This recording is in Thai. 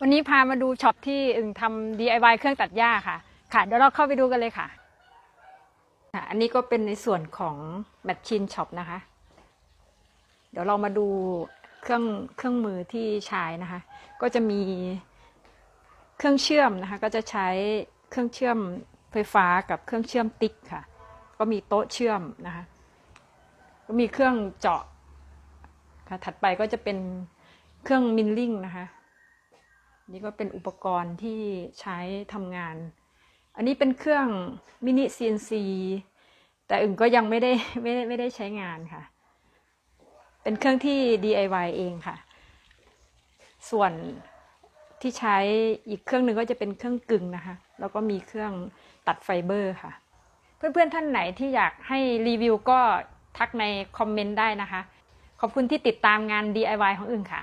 วันนี้พามาดูช็อปที่อึ่งทำ DIY เครื่องตัดหญ้าค่ะ ค่ะ เดี๋ยวเราเข้าไปดูกันเลยค่ะค่ะ อันนี้ก็เป็นในส่วนของแมชชีนช็อปนะคะ เดี๋ยวเรามาดูเครื่องเครื่องมือที่ใช้นะคะ ก็จะมีเครื่องเชื่อมนะคะ ก็จะใช้เครื่องเชื่อมไฟฟ้ากับเครื่องเชื่อมติ๊กค่ะ ก็มีโต๊ะเชื่อมนะคะ ก็มีเครื่องเจาะค่ะ ถัดไปก็จะเป็นเครื่องมิลลิ่งนะคะ นี่ก็เป็นอุปกรณ์ที่ใช้ทำงาน อันนี้เป็นเครื่องมินิ CNC แต่อึ่งก็ยังไม่ได้ไม่ได้ไม่ได้ใช้งานค่ะ เป็นเครื่องที่ DIY เองค่ะ ส่วนที่ใช้อีกเครื่องหนึ่งก็จะเป็นเครื่องกึ่งนะคะ แล้วก็มีเครื่องตัดไฟเบอร์ค่ะ เพื่อนๆท่านไหนที่อยากให้รีวิวก็ทักในคอมเมนต์ได้นะคะ ขอบคุณที่ติดตามงาน DIY ของอึ่งค่ะ